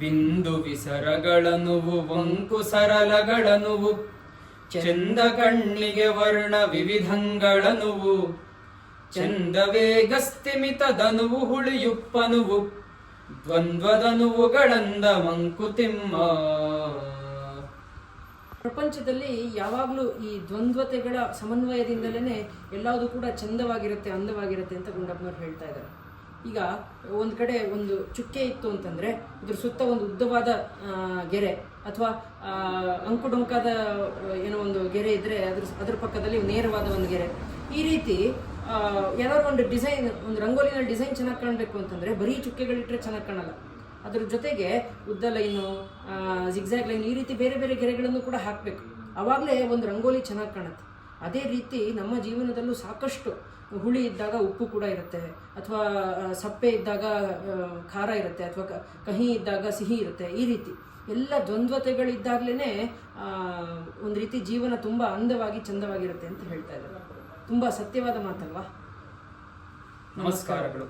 ಬಿಂದು ವಿಸರಗಳನುವು ವಂಕು ಸರಳಗಳನುವು ಚಂದ ಕಣ್ಣಿಗೆ ವರ್ಣ ವಿವಿಧಂಗಳನುವು ಚಂದವೇಗಸ್ಥಿಮಿತದನುವು ಹುಳಿಯುಪ್ಪನುವು ದ್ವಂದ್ವದನುವುಗಳಂದ ಮಂಕುತಿಮ್ಮ. ಪ್ರಪಂಚದಲ್ಲಿ ಯಾವಾಗಲೂ ಈ ದ್ವಂದ್ವತೆಗಳ ಸಮನ್ವಯದಿಂದಲೇ ಎಲ್ಲವೂ ಕೂಡ ಚಂದವಾಗಿರುತ್ತೆ, ಅಂದವಾಗಿರುತ್ತೆ ಅಂತ ಗುಂಡಪ್ಪನವ್ರು ಹೇಳ್ತಾ ಇದ್ದಾರೆ. ಈಗ ಒಂದು ಕಡೆ ಒಂದು ಚುಕ್ಕೆ ಇತ್ತು ಅಂತಂದ್ರೆ ಇದ್ರ ಸುತ್ತ ಒಂದು ಉದ್ದವಾದ ಗೆರೆ ಅಥವಾ ಅಂಕುಡೊಂಕಾದ, ಏನೋ ಒಂದು ಗೆರೆ ಇದ್ದರೆ ಅದ್ರ ಅದ್ರ ಪಕ್ಕದಲ್ಲಿ ನೇರವಾದ ಒಂದು ಗೆರೆ. ಈ ರೀತಿ ಏನಾದ್ರು ಒಂದು ಡಿಸೈನ್, ಒಂದು ರಂಗೋಲಿನ ಡಿಸೈನ್ ಚೆನ್ನಾಗಿ ಕಾಣಬೇಕು ಅಂತಂದ್ರೆ ಬರೀ ಚುಕ್ಕೆಗಳಿಟ್ಟರೆ ಚೆನ್ನಾಗಿ ಕಾಣಲ್ಲ. ಅದ್ರ ಜೊತೆಗೆ ಉದ್ದ ಲೈನು ಜಿಗ್ಜಾಗ್ ಲೈನ್ ಈ ರೀತಿ ಬೇರೆ ಬೇರೆ ಗೆರೆಗಳನ್ನು ಕೂಡ ಹಾಕಬೇಕು. ಆವಾಗಲೇ ಒಂದು ರಂಗೋಲಿ ಚೆನ್ನಾಗಿ ಕಾಣುತ್ತೆ. ಅದೇ ರೀತಿ ನಮ್ಮ ಜೀವನದಲ್ಲೂ ಸಾಕಷ್ಟು ಹುಳಿ ಇದ್ದಾಗ ಉಪ್ಪು ಕೂಡ ಇರುತ್ತೆ, ಅಥವಾ ಸಪ್ಪೆ ಇದ್ದಾಗ ಖಾರ ಇರುತ್ತೆ, ಅಥವಾ ಕಹಿ ಇದ್ದಾಗ ಸಿಹಿ ಇರುತ್ತೆ. ಈ ರೀತಿ ಎಲ್ಲ ದ್ವಂದ್ವತೆಗಳಿದ್ದಾಗಲೇ ಒಂದು ರೀತಿ ಜೀವನ ತುಂಬ ಅಂದವಾಗಿ ಚಂದವಾಗಿರುತ್ತೆ ಅಂತ ಹೇಳ್ತಾ ಇದ್ದಾರೆ. ತುಂಬ ಸತ್ಯವಾದ ಮಾತಲ್ವಾ? ನಮಸ್ಕಾರಗಳು.